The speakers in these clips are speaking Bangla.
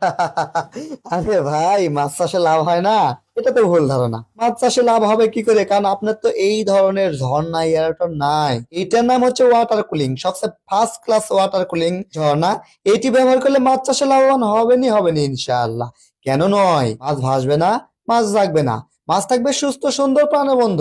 আরে ভাই, মাছ চাষে লাভ হয় না। এটা তো ভুল ধারণা। মাছ চাষে লাভ হবে কি করে? কারণ আপনার তো এই ধরনের ঝর্ণা এয়ারটন নাই। এটার নাম হচ্ছে ওয়াটার কুলিং সবচেয়ে ফার্স্ট ক্লাস ওয়াটার কুলিং ঝর্ণা। এটি ব্যবহার করলে মাছ চাষে লাভবান হবেনি হবেনি ইনশাআল্লাহ। কেন নয়? মাছ ভাসবে না, মাছ জাগবে না। মাছ থাকবে সুস্থ, সুন্দর, প্রাণবন্ধ।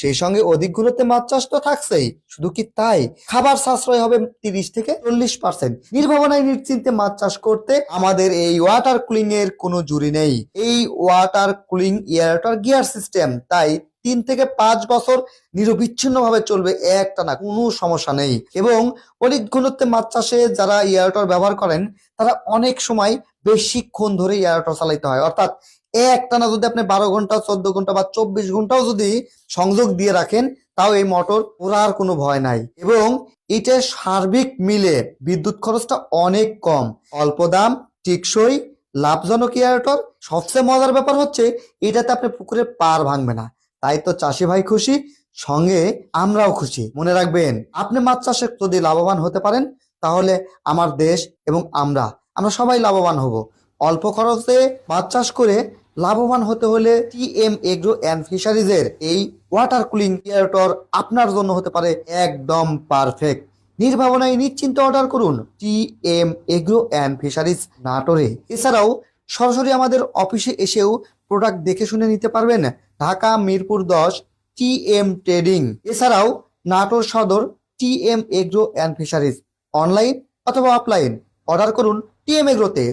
সেই সঙ্গে অধিক গুণতে মাছ চাষ তো থাকছেই, শুধু কি তাই? খাবার সাশ্রয় হবে তিরিশ থেকে চল্লিশ পার্সেন্ট নির্ভাবনায় নিশ্চিন্তে মাছ চাষ করতে আমাদের এই ওয়াটার কুলিং এর কোনো জুড়ি নেই। এই ওয়াটার কুলিং এয়ারটার গিয়ার সিস্টেম তাই তিন থেকে পাঁচ বছর নিরবিচ্ছিন্ন ভাবে চলবে একটানা, কোনো সমস্যা নেই। এবং অধিক ঘনত্বে মাছ চাষে যারা এয়ারটর ব্যবহার করেন, তারা অনেক সময় বেশিক্ষণ ধরে এয়ারটর চালাইতে হয়। অর্থাৎ একটানা যদি আপনি বারো ঘণ্টা, চোদ্দ ঘণ্টা বা চব্বিশ ঘন্টাও যদি সংযোগ দিয়ে রাখেন, তাও এই মোটর পোড়ার কোনো ভয় নাই। এবং এটা সার্বিক মিলে বিদ্যুৎ খরচটা অনেক কম। অল্প দাম, টেকসই, লাভজনক এয়ারটর সবচেয়ে মজার ব্যাপার হচ্ছে, এটাতে আপনি পুকুরে পার ভাঙবে না। তাই তো চাষি ভাই খুশি, সঙ্গে আমরাও খুশি। মনে রাখবেন, আপনি মাছ চাষে যদি লাভবান হতে পারেন, তাহলে আমার দেশ এবং আমরা আমরা সবাই লাভবান হব। অল্প খরচে মাছ চাষ করে লাভবান হতে হলে টি এম এগ্রো অ্যান্ড ফিশারিজের এই ওয়াটার কুলিং এয়ারটর আপনার জন্য হতে পারে একদম পারফেক্ট। নির্ভাবনায় নিশ্চিন্ত অর্ডার করুন T M agro and fisheries নাটোরে এছাড়াও সরাসরি আমাদের অফিসে এসেও প্রোডাক্ট দেখে শুনে নিতে পারবেন ঢাকা মিরপুর দশ টি এম ট্রেডিং। এছাড়াও নাটোর সদর T M agro and fisheries. Online অথবা অফলাইন অর্ডার করুন টি এম এগ্রোতে।